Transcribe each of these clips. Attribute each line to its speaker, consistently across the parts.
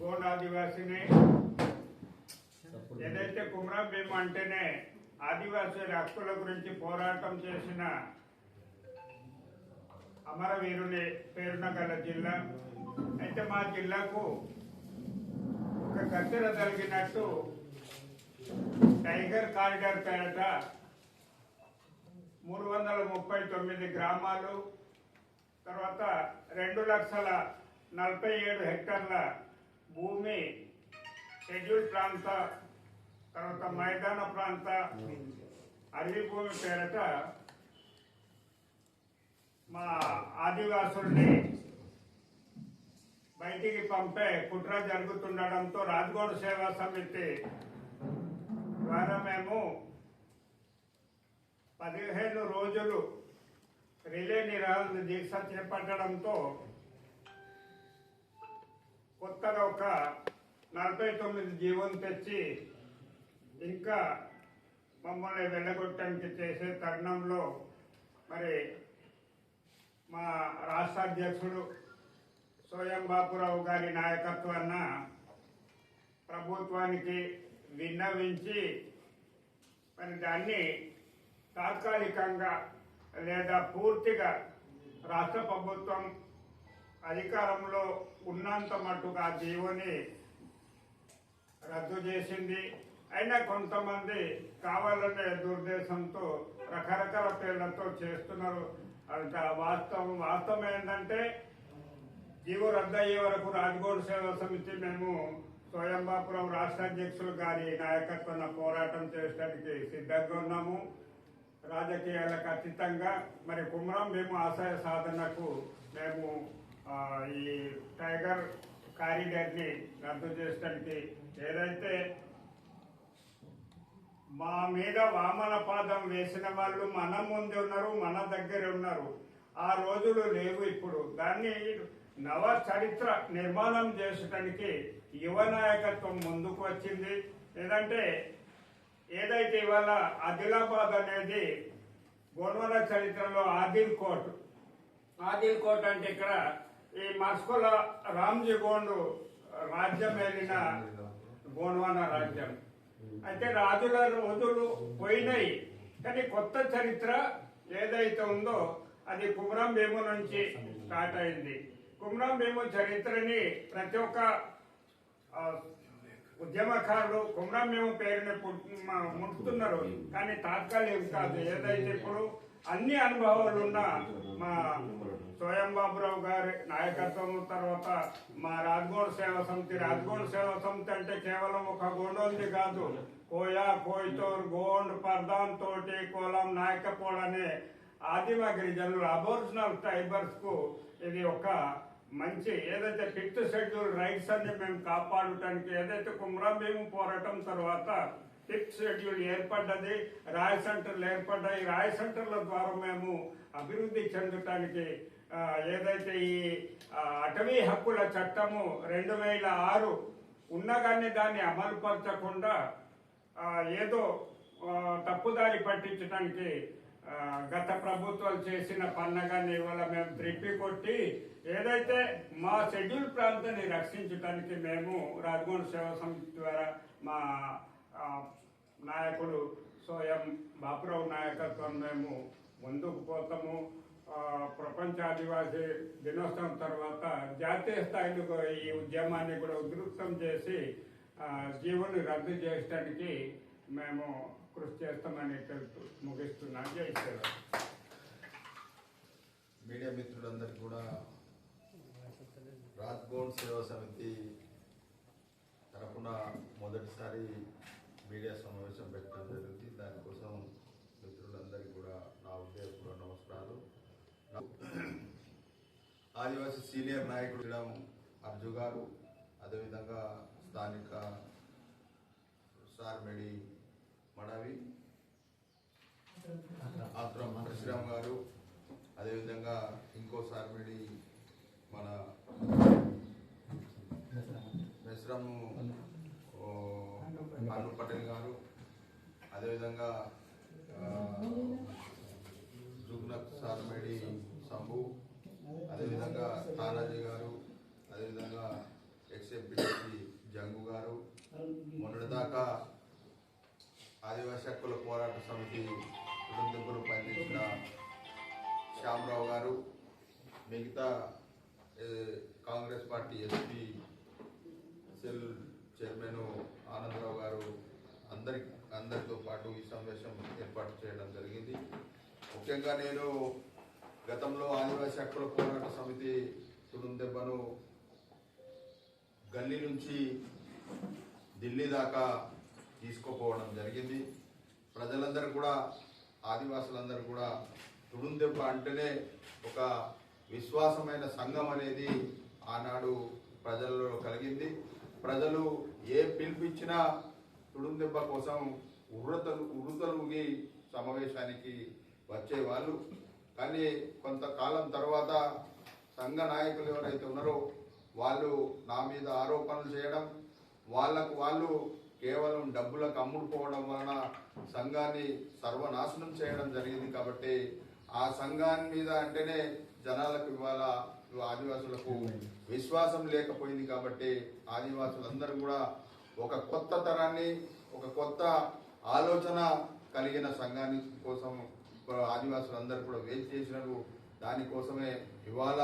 Speaker 1: గోండ్ ఆదివాసిని ఏదైతే కుమ్రా భీమ్ అంటేనే ఆదివాసీ హక్కుల గురించి పోరాటం చేసిన అమరవీరుని పేరున గల జిల్లా. అయితే మా జిల్లాకు ఒక కత్తెర జరిగినట్టు టైగర్ కారిడార్ పేరట మూడు వందల ముప్పై తొమ్మిది గ్రామాలు తర్వాత రెండు లక్షల నలభై ఏడు హెక్టార్ల భూమి షెడ్యూల్ ప్రాంత తర్వాత మైదాన ప్రాంత అడవి భూమి పేరట మా ఆదివాసుల్ని బయటికి పంపే కుట్ర జరుగుతుండడంతో రాజ్గోడ్ సేవా సమితి ద్వారా మేము పదిహేను రోజులు రిలే నిరాహార దీక్ష చేపట్టడంతో కొత్తగా ఒక నలభై తొమ్మిది జీవం తెచ్చి ఇంకా మమ్మల్ని వెళ్ళగొట్టడానికి చేసే తరుణంలో మరి మా రాష్ట్ర అధ్యక్షుడు సోయం బాపురావు గారి నాయకత్వాన ప్రభుత్వానికి విన్నవించి మరి దాన్ని తాత్కాలికంగా లేదా పూర్తిగా రాష్ట్ర ప్రభుత్వం అధికారంలో ఉన్నంత మట్టుగా ఆ జీవోని రద్దు చేసింది. అయినా కొంతమంది కావాలనే దుర్దేశంతో రకరకాల పేర్లతో చేస్తున్నారు. అంత వాస్తవం వాస్తవం ఏంటంటే జీవో రద్దు అయ్యే వరకు రాజగోడ్ సేవా సమితి మేము స్వయంబాపురం రాష్ట్ర అధ్యక్షులు గారి నాయకత్వాన పోరాటం చేయడానికి సిద్ధంగా ఉన్నాము. రాజకీయాలకు అతీతంగా మరి కుమరం మేము ఆశయ సాధనకు మేము ఈ టైగర్ కారిడార్ని రద్దు చేయడానికి ఏదైతే మా మీద వామన పాదం వేసిన వాళ్ళు మన ముందు ఉన్నారు మన దగ్గర ఉన్నారు. ఆ రోజులు లేవు ఇప్పుడు. దాన్ని నవ చరిత్ర నిర్మాణం చేసడానికి యువ నాయకత్వం ముందుకు వచ్చింది. లేదంటే ఏదైతే ఇవాళ ఆదిలాబాద్ అనేది గోల్వల చరిత్రలో ఆదిల్ కోట్. ఆదిల్ కోట్ అంటే ఇక్కడ ఈ మస్కుల రామ్జీ గోండు రాజ్యం వెళ్ళిన గోండ్వాన రాజ్యం. అయితే రాజుల రోజులు పోయినాయి కానీ కొత్త చరిత్ర ఏదైతే ఉందో అది కుమరం భీము నుంచి స్టార్ట్ అయింది. కుమరం భీము చరిత్రని ప్రతి ఒక్క ఉద్యమకారులు కుమరం భీము పేరుని పుట్- ముట్టుతున్నారు. కానీ తాత్కాలికం కాదు ఏదైతే ఇప్పుడు అన్ని అనుభవాలు ఉన్న మా స్వయం బాబురావు గారి నాయకత్వం తర్వాత మా రాజ్గోడ్ సేవ సమితి. రాజ్గోడ్ సేవ సమితి అంటే కేవలం ఒక గోండోంది కాదు. కోయా కోయితోర్ గోండ్ పర్దాన్ తోటి కోలం నాయకపోడ్ అనే ఆదిమ గిరిజనులు అబోరిజినల్ ట్రైబర్స్కు ఇది ఒక మంచి ఏదైతే ఫిఫ్త్ షెడ్యూల్ రైట్స్ అన్ని మేము కాపాడటానికి ఏదైతే కుమ్రం భీము పోరాటం తర్వాత ఫిఫ్త్ షెడ్యూల్ ఏర్పడ్డది రాయ సెంటర్లు ఏర్పడ్డాయి. రాయ సెంటర్ల ద్వారా మేము అభివృద్ధి చెందటానికి ఏదైతే ఈ అటవీ హక్కుల చట్టము రెండు వేల ఆరు ఉన్నా కానీ దాన్ని అమలుపరచకుండా ఏదో తప్పుదారి పట్టించడానికి గత ప్రభుత్వాలు చేసిన పన్నగాన్ని ఇవాళ మేము త్రిప్పి కొట్టి ఏదైతే మా షెడ్యూల్ ప్రాంతాన్ని రక్షించడానికి మేము రాజగోండ్ సేవా సమితి ద్వారా మా నాయకుడు సోయం బాపురావు నాయకత్వం మేము ముందుకు పోతాము. ప్రపంచ ఆదివాసీ దినోత్సవం తర్వాత జాతీయ స్థాయిలో ఈ ఉద్యమాన్ని కూడా ఉధృతం చేసి ఆ, రద్దు చేయడానికి మేము కృషి చేస్తామని తెలుపు ముగిస్తున్నాను జై శ్రీరామ్.
Speaker 2: మీడియా మిత్రులందరికీ కూడా రాజ్భవన్ సేవా సమితి తరపున మొదటిసారి మీడియా సమావేశం పెట్టడం జరిగింది దానికోసం మిత్రులందరికీ కూడా నా ఉద్దేశం నమస్కారాలు ఆదివాసీ సీనియర్ నాయకుడు శ్రీరామ్ అర్జు గారు అదేవిధంగా స్థానిక సార్మెడి మడవి ఆత్రం పరశురామ్ గారు అదేవిధంగా ఇంకో సార్మిడి మన మెస్రము అను పటేల్ గారు అదేవిధంగా ఆ, జుగ్నత్ సార్మిడి సంభు అదేవిధంగా తానాజీ గారు అదేవిధంగా ఎక్స్ఎంపీసీ జంగు గారు. మొన్నటిదాకా ఆదివాసీ హక్కుల పోరాట సమితి కుటుంబీకులు పనిచేసిన శ్యామరావు గారు మిగతా Congress party SP cell chairman Anandarao గారు అందరి అందరితో పాటు ఈ సమావేశం ఏర్పాటు చేయడం జరిగింది. ముఖ్యంగా నేను గతంలో ఆదివాసీ హక్కుల పోరాట సమితి తుడుందెబ్బను గల్లీ నుంచి ఢిల్లీ దాకా తీసుకుపోవడం జరిగింది. ప్రజలందరూ కూడా ఆదివాసులందరూ కూడా తుడుందెబ్బ అంటేనే ఒక విశ్వాసమైన సంఘం అనేది ఆనాడు ప్రజలలో కలిగింది. ప్రజలు ఏ పిలిపించినా తుడుందెబ్బ కోసం ఉర్రతలు ఉరుతలుగి సమావేశానికి వచ్చేవాళ్ళు. కానీ కొంతకాలం తర్వాత సంఘ నాయకులు ఎవరైతే ఉన్నారో వాళ్ళు నా మీద ఆరోపణలు చేయడం వాళ్ళకు వాళ్ళు కేవలం డబ్బులకు అమ్ముడుపోవడం వలన సంఘాన్ని సర్వనాశనం చేయడం జరిగింది కాబట్టి ఆ సంఘాన్ని మీద అంటేనే జనాలకు ఇవాళ ఆదివాసులకు విశ్వాసం లేకపోయింది కాబట్టి ఆదివాసులందరూ కూడా ఒక కొత్త తరాన్ని ఒక కొత్త ఆలోచన కలిగిన సంఘాన్ని కోసం ఆదివాసులందరూ కూడా వేచి చేసినారు. దానికోసమే ఇవాళ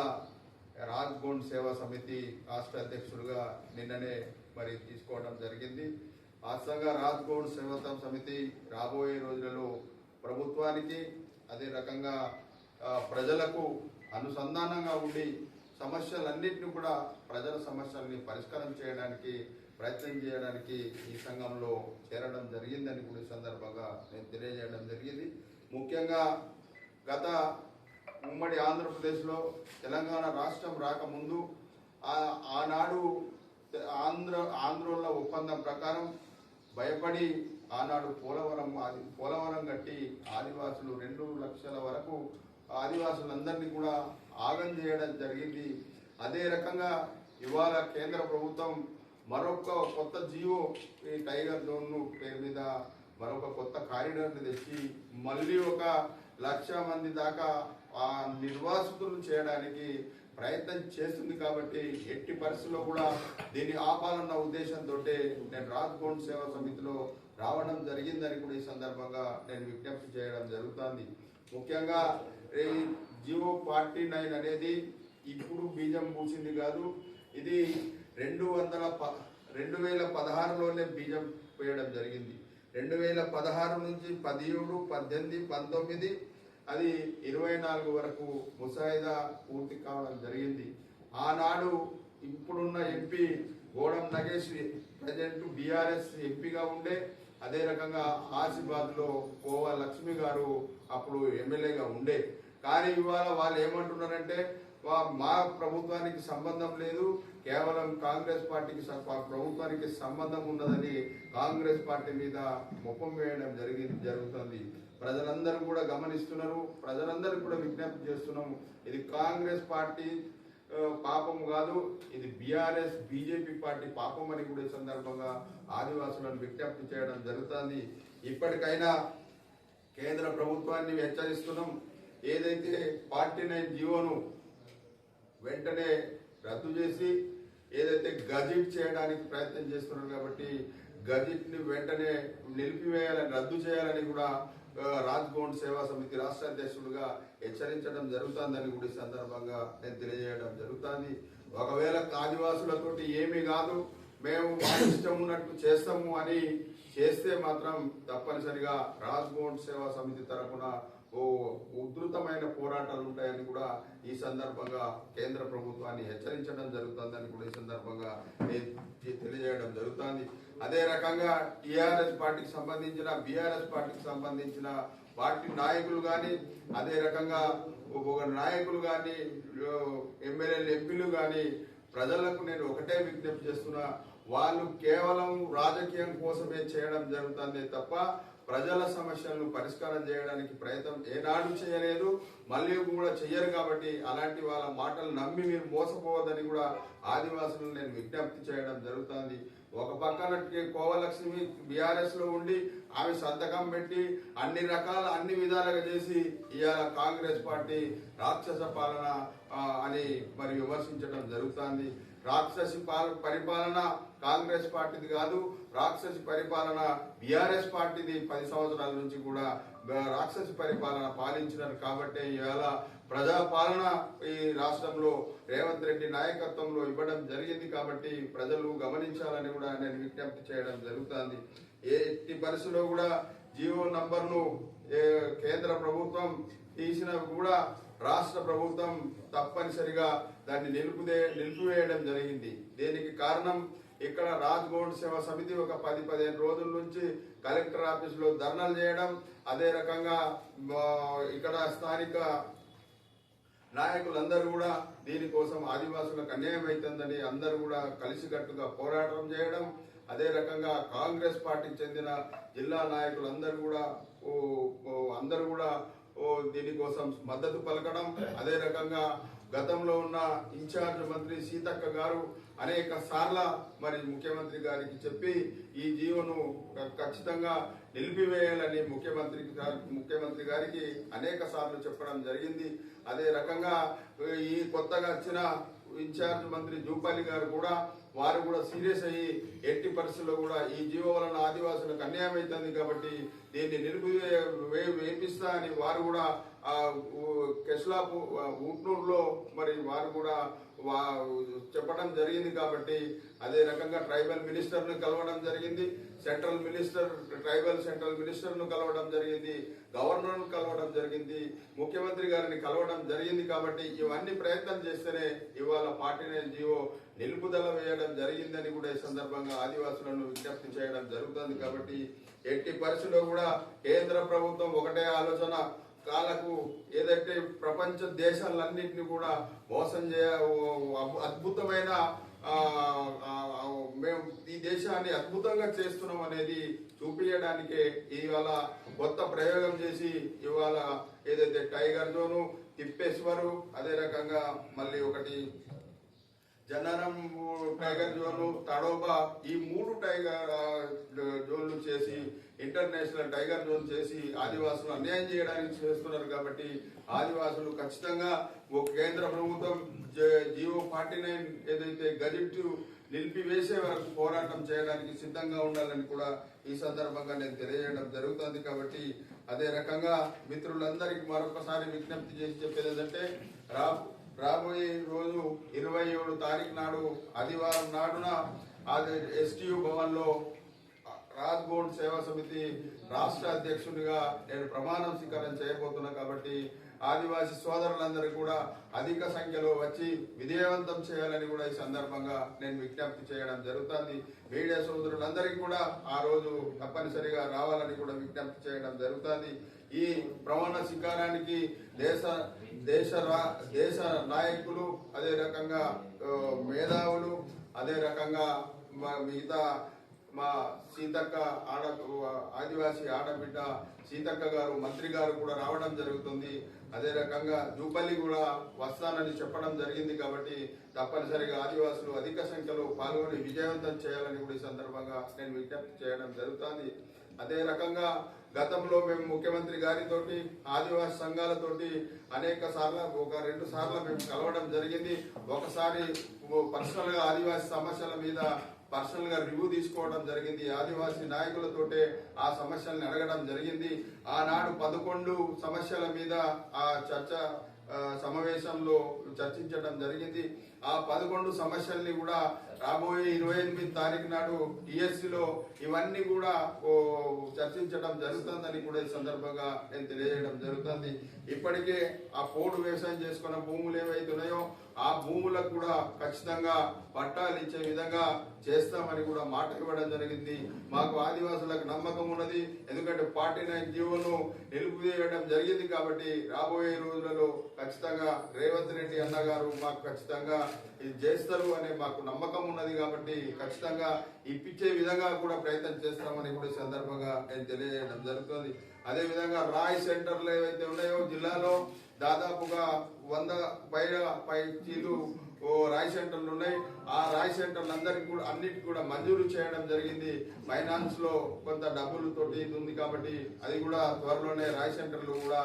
Speaker 2: రాజ్గోండ్ సేవా సమితి రాష్ట్ర అధ్యక్షుడిగా నిన్ననే మరి తీసుకోవడం జరిగింది. వాస్తవంగా రాజ్గోండ్ సేవా సమితి రాబోయే రోజులలో ప్రభుత్వానికి అదే రకంగా ప్రజలకు అనుసంధానంగా ఉండి సమస్యలన్నింటినీ కూడా ప్రజల సమస్యల్ని పరిష్కారం చేయడానికి ప్రయత్నం చేయడానికి ఈ సంఘంలో చేరడం జరిగిందని కూడా సందర్భంగా నేను తెలియజేయడం జరిగింది. ముఖ్యంగా గత ఉమ్మడి ఆంధ్రప్రదేశ్లో తెలంగాణ రాష్ట్రం రాకముందు ఆనాడు ఆంధ్ర ఆంధ్రోళ్ళ ఒప్పందం ప్రకారం భయపడి ఆనాడు పోలవరం ఆది పోలవరం కట్టి ఆదివాసులు రెండు లక్షల వరకు ఆదివాసులందరినీ కూడా ఆగం చేయడం జరిగింది. అదే రకంగా ఇవాళ కేంద్ర ప్రభుత్వం మరొక కొత్త జియో ఈ టైగర్ జోన్ను పేరు మీద మరొక కొత్త కారిడార్ని తెచ్చి మళ్ళీ ఒక లక్ష మంది దాకా ఆ నిర్వాసితులను చేయడానికి ప్రయత్నం చేస్తుంది కాబట్టి ఎట్టి పరిస్థితుల్లో కూడా దీన్ని ఆపాలన్న ఉద్దేశంతో నేను రాజ్కోండ్ సేవా సమితిలో రావడం జరిగిందని కూడా ఈ సందర్భంగా నేను విజ్ఞప్తి చేయడం జరుగుతుంది. ముఖ్యంగా జియో ఫార్టీ నైన్ అనేది ఇప్పుడు బీజం పూసింది కాదు ఇది రెండు వందల ప రెండు వేల పదహారులోనే బీజం వేయడం జరిగింది. రెండు వేల పదహారు నుంచి పదిహేడు పద్దెనిమిది పంతొమ్మిది అది ఇరవై నాలుగు వరకు ముసాయిదా పూర్తి కావడం జరిగింది. ఆనాడు ఇప్పుడున్న MP Godam Nagesh present BRS ఎంపీగా ఉండే అదే రకంగా ఆసిఫాద్లో కోవా లక్ష్మి గారు అప్పుడు ఎమ్మెల్యేగా ఉండే. కానీ ఇవాళ వాళ్ళు ఏమంటున్నారంటే మా ప్రభుత్వానికి సంబంధం లేదు. కేవలం కాంగ్రెస్ పార్టీకి ప్రభుత్వానికి సంబంధం ఉన్నదని కాంగ్రెస్ పార్టీ మీద ముఖం వేయడం జరిగింది జరుగుతుంది. ప్రజలందరూ కూడా గమనిస్తున్నారు. ప్రజలందరూ కూడా విజ్ఞప్తి చేస్తున్నాము. ఇది కాంగ్రెస్ పార్టీ పాపం కాదు ఇది బీఆర్ఎస్ బీజేపీ పార్టీ పాపం అని కూడా ఈ సందర్భంగా ఆదివాసులను విజ్ఞప్తి చేయడం జరుగుతుంది. ఇప్పటికైనా కేంద్ర ప్రభుత్వాన్ని హెచ్చరిస్తున్నాం. ఏదైతే పార్టీ నైన్ జీవోను వెంటనే రద్దు చేసి ఏదైతే గజిట్ చేయడానికి ప్రయత్నం చేస్తున్నారు కాబట్టి గజిట్ని వెంటనే నిలిపివేయాలని రద్దు చేయాలని కూడా ఆ, రాజ్భవన్ సేవా సమితి రాష్ట్ర అధ్యక్షుడిగా హెచ్చరించడం జరుగుతుందని కూడా ఈ సందర్భంగా నేను తెలియజేయడం జరుగుతుంది. ఒకవేళ ఆదివాసులతోటి ఏమీ కాదు మేము ఇష్టం ఉన్నట్టు చేస్తాము అని చేస్తే మాత్రం తప్పనిసరిగా రాజ్భవన్ సేవా సమితి తరఫున ఓ ఉధృతమైన పోరాటాలు ఉంటాయని కూడా ఈ సందర్భంగా కేంద్ర ప్రభుత్వాన్ని హెచ్చరించడం జరుగుతుందని కూడా ఈ సందర్భంగా తెలియజేయడం జరుగుతుంది. అదే రకంగా టిఆర్ఎస్ పార్టీకి సంబంధించిన బీఆర్ఎస్ పార్టీకి సంబంధించిన పార్టీ నాయకులు కానీ అదే రకంగా ఒక నాయకులు కానీ ఎమ్మెల్యేలు ఎంపీలు కానీ ప్రజలకు నేను ఒకటే విజ్ఞప్తి చేస్తున్నా వాళ్ళు కేవలం రాజకీయం కోసమే చేయడం జరుగుతుంది తప్ప ప్రజల సమస్యలను పరిష్కారం చేయడానికి ప్రయత్నం ఏనాడు చేయలేదు మళ్ళీ కూడా చెయ్యరు కాబట్టి అలాంటి వాళ్ళ మాటలు నమ్మి మీరు మోసపోవద్దని కూడా ఆదివాసులను నేను విజ్ఞప్తి చేయడం జరుగుతుంది. ఒక పక్కన కోవలక్ష్మి బీఆర్ఎస్లో ఉండి ఆమె సంతకం పెట్టి అన్ని రకాల అన్ని విధాలుగా చేసి ఇవాళ కాంగ్రెస్ పార్టీ రాక్షస పాలన అని మరి విమర్శించడం జరుగుతుంది. రాక్షసి పాల పరిపాలన కాంగ్రెస్ పార్టీది కాదు రాక్షసి పరిపాలన బీఆర్ఎస్ పార్టీది పది సంవత్సరాల నుంచి కూడా రాక్షసి పరిపాలన పాలించినారు కాబట్టి ఇవాళ ప్రజాపాలన ఈ రాష్ట్రంలో రేవంత్ రెడ్డి నాయకత్వంలో ఇవ్వడం జరిగింది కాబట్టి ప్రజలు గమనించాలని కూడా నేను విజ్ఞప్తి చేయడం జరుగుతుంది. ఏ ఎట్టి పరిస్థితిలో కూడా జియో నంబర్ను కేంద్ర ప్రభుత్వం తీసిన కూడా రాష్ట్ర ప్రభుత్వం తప్పనిసరిగా దాన్ని నిలుపుదే నిలిపివేయడం జరిగింది. దీనికి కారణం? ఇక్కడ రాజ్గోడ్ సేవా సమితి ఒక పది పదిహేను రోజుల నుంచి కలెక్టర్ ఆఫీసులో ధర్నాలు చేయడం అదే రకంగా ఇక్కడ స్థానిక నాయకులందరూ కూడా దీనికోసం ఆదివాసులకు అన్యాయం అవుతుందని అందరూ కూడా కలిసికట్టుగా పోరాటం చేయడం అదే రకంగా కాంగ్రెస్ పార్టీకి చెందిన జిల్లా నాయకులందరూ కూడా దీనికోసం మద్దతు పలకడం అదే రకంగా గతంలో ఉన్న ఇన్ఛార్జ్ మంత్రి సీతక్క గారు అనేక సార్ల మరి ముఖ్యమంత్రి గారికి చెప్పి ఈ జీవోను ఖచ్చితంగా నిలిపివేయాలని ముఖ్యమంత్రి ముఖ్యమంత్రి గారికి అనేక సార్లు చెప్పడం జరిగింది. అదే రకంగా ఈ కొత్తగా వచ్చిన ఇన్ఛార్జ్ మంత్రి జూపాలి గారు కూడా వారు కూడా సీరియస్ అయ్యి ఎట్టి పరిస్థితుల్లో కూడా ఈ జీవో వలన ఆదివాసులకు అన్యాయం అవుతుంది కాబట్టి దీన్ని నిలుపు వేపిస్తా అని వారు కూడా ఆ కెస్లాపు ఉట్నూరులో మరి వారు కూడా వా- చెప్పడం జరిగింది కాబట్టి అదే రకంగా ట్రైబల్ మినిస్టర్ను కలవడం జరిగింది. సెంట్రల్ మినిస్టర్ ట్రైబల్ సెంట్రల్ మినిస్టర్ను కలవడం జరిగింది గవర్నర్ను కలవడం జరిగింది ముఖ్యమంత్రి గారిని కలవడం జరిగింది కాబట్టి ఇవన్నీ ప్రయత్నం చేస్తేనే ఇవాళ పార్టీ ఎన్జిఓ జీవో నిలుపుదల వేయడం జరిగిందని కూడా ఈ సందర్భంగా ఆదివాసులను విజ్ఞప్తి చేయడం జరుగుతుంది కాబట్టి ఎట్టి పరిస్థితుల్లో కూడా కేంద్ర ప్రభుత్వం ఒకటే ఆలోచన కాలకు ఏదైతే ప్రపంచ దేశాలన్నింటినీ కూడా మోసం చేయ అద్భుతమైన మేము ఈ దేశాన్ని అద్భుతంగా చేస్తున్నాం అనేది చూపించడానికే ఇవాళ కొత్త ప్రయోగం చేసి ఇవాళ ఏదైతే టైగర్ జోను తిప్పేశ్వరు అదే రకంగా మళ్ళీ ఒకటి జనరం టైగర్ జోను తడోబా ఈ మూడు టైగర్ జోన్లు చేసి ఇంటర్నేషనల్ టైగర్ జోన్ చేసి ఆదివాసులు అన్యాయం చేయడానికి చేస్తున్నారు కాబట్టి ఆదివాసులు ఖచ్చితంగా ఓ కేంద్ర ప్రభుత్వం జియో ఫార్టీ నైన్ ఏదైతే గజెట్ నిలిపివేసే వరకు పోరాటం చేయడానికి సిద్ధంగా ఉండాలని కూడా ఈ సందర్భంగా నేను తెలియజేయడం జరుగుతుంది కాబట్టి అదే రకంగా మిత్రులందరికీ మరొకసారి విజ్ఞప్తి చేసి చెప్పేది ఏంటంటే రా రాబోయే రోజు ఇరవై ఏడు తారీఖు నాడు ఆదివారం నాడున అది ఎస్టీయు భవన్లో రాజ్గోడ్ సేవా సమితి రాష్ట్ర అధ్యక్షుడిగా నేను ప్రమాణం స్వీకారం చేయబోతున్నా కాబట్టి ఆదివాసి సోదరులందరూ కూడా అధిక సంఖ్యలో వచ్చి విజయవంతం చేయాలని కూడా ఈ సందర్భంగా నేను విజ్ఞప్తి చేయడం జరుగుతుంది. మీడియా సోదరులందరికీ కూడా ఆ రోజు తప్పనిసరిగా రావాలని కూడా విజ్ఞప్తి చేయడం జరుగుతుంది. ఈ ప్రమాణ స్వీకారానికి దేశ దేశ రా- దేశ నాయకులు అదే రకంగా మేధావులు అదే రకంగా మిగతా మా సీతక్క ఆడ ఆదివాసీ ఆడబిడ్డ సీతక్క గారు మంత్రి గారు కూడా రావడం జరుగుతుంది. అదే రకంగా జూపల్లి కూడా వస్తానని చెప్పడం జరిగింది కాబట్టి తప్పనిసరిగా ఆదివాసులు అధిక సంఖ్యలో పాల్గొని విజయవంతం చేయాలని కూడా ఈ సందర్భంగా నేను విజ్ఞప్తి చేయడం జరుగుతుంది. అదే రకంగా గతంలో మేము ముఖ్యమంత్రి గారితోటి ఆదివాసి సంఘాలతోటి అనేక సార్లు ఒక రెండు సార్లు మేము కలవడం జరిగింది. ఒకసారి పర్సనల్గా ఆదివాసి సమస్యల మీద పర్సనల్గా రివ్యూ తీసుకోవడం జరిగింది. ఆదివాసీ నాయకులతోటే ఆ సమస్యలను అడగడం జరిగింది. ఆనాడు పదకొండు సమస్యల మీద ఆ చర్చ సమావేశంలో చర్చించడం జరిగింది. ఆ పదకొండు సమస్యల్ని కూడా రాబోయే ఇరవై ఎనిమిది తారీఖు నాడు టీఎస్సీలో ఇవన్నీ కూడా ఓ, చర్చించడం జరుగుతుందని కూడా ఈ సందర్భంగా నేను తెలియజేయడం జరుగుతుంది. ఇప్పటికే ఆ పోడు వ్యవసాయం చేసుకున్న భూములు ఏవైతే ఉన్నాయో ఆ భూములకు కూడా ఖచ్చితంగా పట్టాలు ఇచ్చే విధంగా చేస్తామని కూడా మాట ఇవ్వడం జరిగింది. మాకు ఆదివాసులకు నమ్మకం ఉన్నది. ఎందుకంటే పార్టీ నైన్ జీవోను నిలుపువేయడం జరిగింది కాబట్టి రాబోయే రోజులలో ఖచ్చితంగా రేవంత్ రెడ్డి అన్నగారు మాకు ఖచ్చితంగా ఇది చేస్తారు అనే మాకు నమ్మకం ఉన్నది కాబట్టి ఖచ్చితంగా ఇప్పించే విధంగా కూడా ప్రయత్నం చేస్తామని కూడా సందర్భంగా నేను తెలియజేయడం జరుగుతుంది. అదే విధంగా రాయ్ సెంటర్లు ఏవైతే ఉన్నాయో జిల్లాలో దాదాపుగా వంద పైన పై చీలు ఓ రాయ్ సెంటర్లు ఉన్నాయి. ఆ రాయ్ సెంటర్లు అందరికి కూడా అన్నిటికి కూడా మంజూరు చేయడం జరిగింది. ఫైనాన్స్లో కొంత డబ్బులతోటి ఇది ఉంది కాబట్టి అది కూడా త్వరలోనే రాయ్ సెంటర్లు కూడా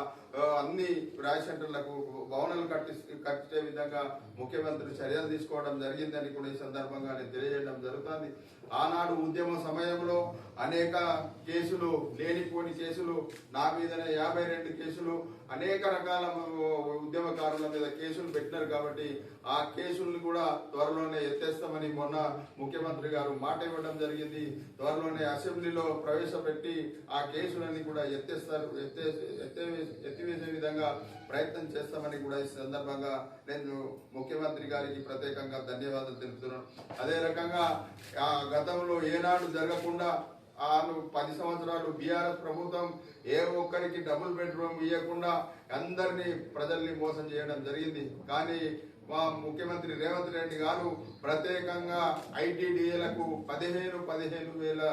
Speaker 2: అన్ని రాయ్ సెంటర్లకు భవనాలు కట్టి కట్టే విధంగా ముఖ్యమంత్రి చర్యలు తీసుకోవడం జరిగిందని కూడా ఈ సందర్భంగా నేను తెలియజేయడం జరుగుతుంది. ఆనాడు ఉద్యమ సమయంలో అనేక కేసులు లేనిపోని కేసులు నా మీదనే యాభై రెండు కేసులు అనేక రకాల ఉద్యమకారుల మీద కేసులు పెట్టినారు కాబట్టి ఆ కేసులను కూడా త్వరలోనే ఎత్తేస్తామని మొన్న ముఖ్యమంత్రి గారు మాట ఇవ్వడం జరిగింది. త్వరలోనే అసెంబ్లీలో ప్రవేశపెట్టి ఆ కేసులన్నీ కూడా ఎత్తేస్తారు ఎత్తే ఎత్తే ఎత్తివేసే విధంగా ప్రయత్నం చేస్తామని కూడా ఈ సందర్భంగా నేను ముఖ్యమంత్రి గారికి ప్రత్యేకంగా ధన్యవాదాలు తెలుపుతున్నాను. అదే రకంగా ఆ గతంలో ఏనాడు జరగకుండా ఆరు పది సంవత్సరాలు బీఆర్ఎస్ ప్రభుత్వం ఏ ఒక్కరికి డబుల్ బెడ్రూమ్ ఇవ్వకుండా అందరినీ ప్రజల్ని మోసం చేయడం జరిగింది. కానీ మా ముఖ్యమంత్రి రేవంత్ రెడ్డి గారు ప్రత్యేకంగా ఐటీడీఏలకు పదిహేను పదిహేను వేల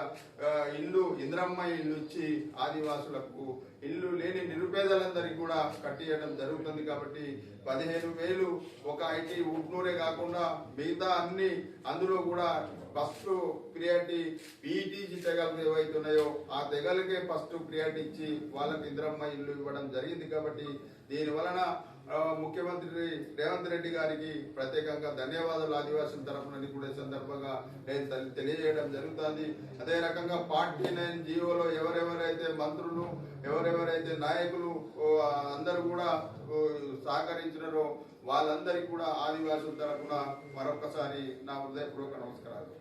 Speaker 2: ఇల్లు ఇంద్రమ్మ ఇల్లు ఇచ్చి ఆదివాసులకు ఇల్లు లేని నిరుపేదలందరికీ కూడా కట్టియడం జరుగుతుంది కాబట్టి పదిహేను వేలు ఒక ఐటీ ఉట్నూరే కాకుండా మిగతా అన్ని అందులో కూడా ఫస్ట్ ప్రియారిటీ పీఈటీజీ తెగలు ఏవైతే ఉన్నాయో ఆ తెగలకే ఫస్ట్ ప్రియారిటీ ఇచ్చి వాళ్ళకి ఇంద్రమ్మ ఇల్లు ఇవ్వడం జరిగింది కాబట్టి దీని వలన ముఖ్యమంత్రి రేవంత్ రెడ్డి గారికి ప్రత్యేకంగా ధన్యవాదాలు ఆదివాసుల తరఫున కూడా సందర్భంగా నేను తెలియజేయడం జరుగుతుంది. అదే రకంగా పార్టీ నైన్ జీవోలో ఎవరెవరైతే మంత్రులు ఎవరెవరైతే నాయకులు అందరూ కూడా సహకరించినారో వాళ్ళందరికీ కూడా ఆదివాసుల తరఫున మరొకసారి నా హృదయపూర్వక నమస్కారాలు.